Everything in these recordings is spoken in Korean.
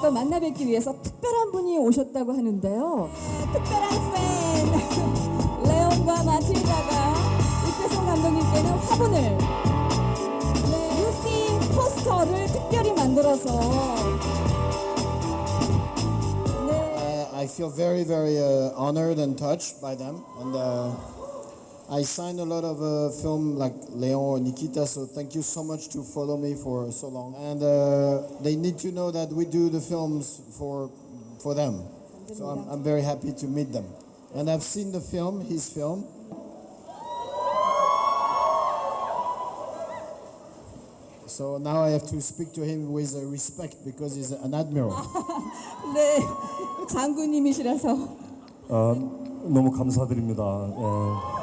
또 만나 뵙기 위해서 특별한 분이 오셨다고 하는데요. 특별한 팬 레온과 마틸다가 이태성 감독님께는 화분을 네, 유시 포스터를 특별히 만들어서 네. I, I feel very, very uh, honored and touched by them. And uh, I signed a lot of uh, film like Leon or Nikita, so thank you so much to follow me for so long. And uh, they need to know that we do the films for, for them. So I'm, I'm very happy to meet them. And I've seen the film, his film. So now I have to speak to him with uh, respect because he's an admiral. 네, 장군님이시라서 아, 너무 감사드립니다. 예, 예.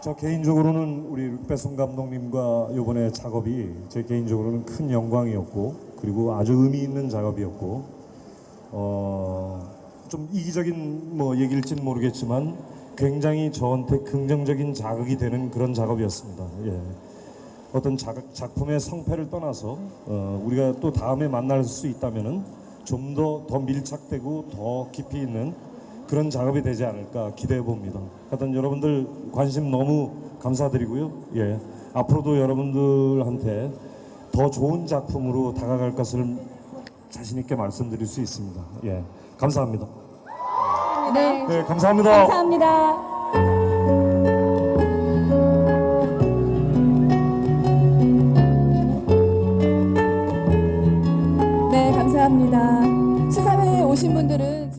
저 개인적으로는 우리 룩배송 감독님과 이번에 작업이 제 개인적으로는 큰 영광이었고 그리고 아주 의미 있는 작업이었고 어, 좀 이기적인 뭐 얘기일지는 모르겠지만 굉장히 저한테 긍정적인 자극이 되는 그런 작업이었습니다. 예. 어떤 작, 작품의 성패를 떠나서 어, 우리가 또 다음에 만날 수 있다면은 좀 더더 밀착되고 더 깊이 있는 그런 작업이 되지 않을까 기대해 봅니다. 하여튼 여러분들 관심 너무 감사드리고요. 예. 앞으로도 여러분들한테 더 좋은 작품으로 다가갈 것을 자신있게 말씀드릴 수 있습니다. 예. 감사합니다. 네. 네 감사합니다. 감사합니다. 네, 감사합니다. 시사회에 오신 분들은